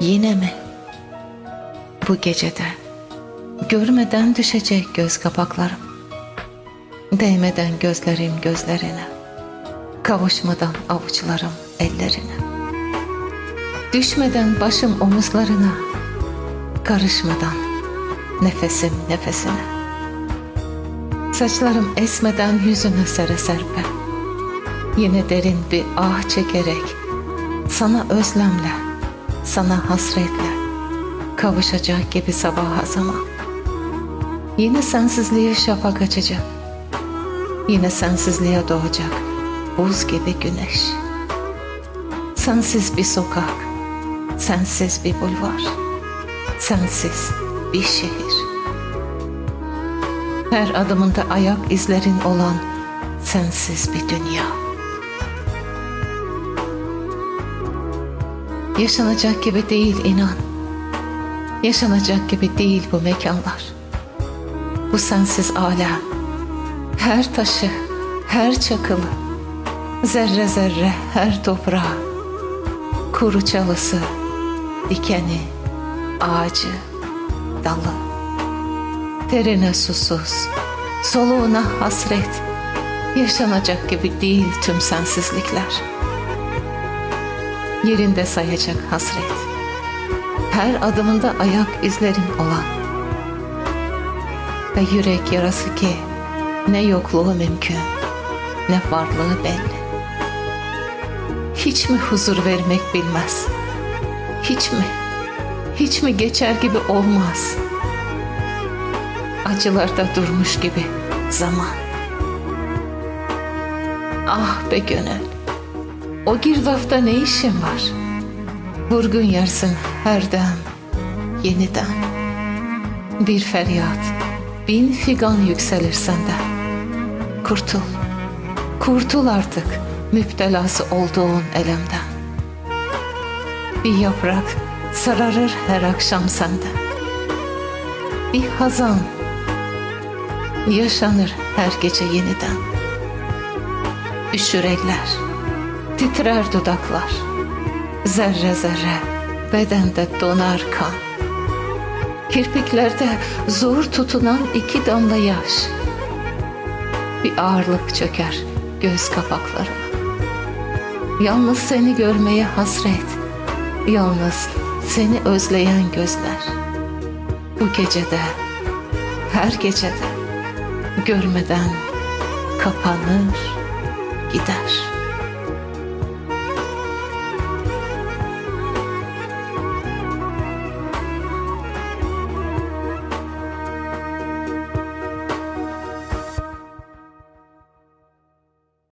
Yine mi? Bu gecede görmeden düşecek göz kapaklarım. Değmeden gözlerim gözlerine. Kavuşmadan avuçlarım ellerine. Düşmeden başım omuzlarına. Karışmadan nefesim nefesine. Saçlarım esmeden yüzüne sere serpe. Yine derin bir ah çekerek sana özlemle, sana hasretle kavuşacak gibi sabaha zaman. Yine sensizliğe şafak açacak. Yine sensizliğe doğacak buz gibi güneş. Sensiz bir sokak, sensiz bir bulvar, sensiz bir şehir. Her adımında ayak izlerin olan sensiz bir dünya. Yaşanacak gibi değil inan. Yaşanacak gibi değil bu mekanlar. Bu sensiz alem. Her taşı, her çakılı, zerre zerre her toprağı, kuru çalısı, dikeni, ağacı, dalı. Terine susuz, soluğuna hasret, yaşanacak gibi değil tüm sensizlikler. Yerinde sayacak hasret, her adımında ayak izlerin olan ve yürek yarası ki ne yokluğu mümkün, ne varlığı belli. Hiç mi huzur vermek bilmez? Hiç mi? Hiç mi geçer gibi olmaz? Acılarda durmuş gibi zaman. Ah be gönül, o girdafta ne işin var? Vurgun yersin her dem, yeniden. Bir feryat, bin figan yükselir senden. Kurtul, kurtul artık müptelası olduğun elemden. Bir yaprak sararır her akşam sende. Bir hazan yaşanır her gece yeniden. Üşür eller, titrer dudaklar, zerre zerre bedende donar kan. Kirpiklerde zor tutunan iki damla yaş. Bir ağırlık çöker göz kapaklarına. Yalnız seni görmeye hasret, yalnız seni özleyen gözler. Bu gecede, her gecede görmeden kapanır gider.''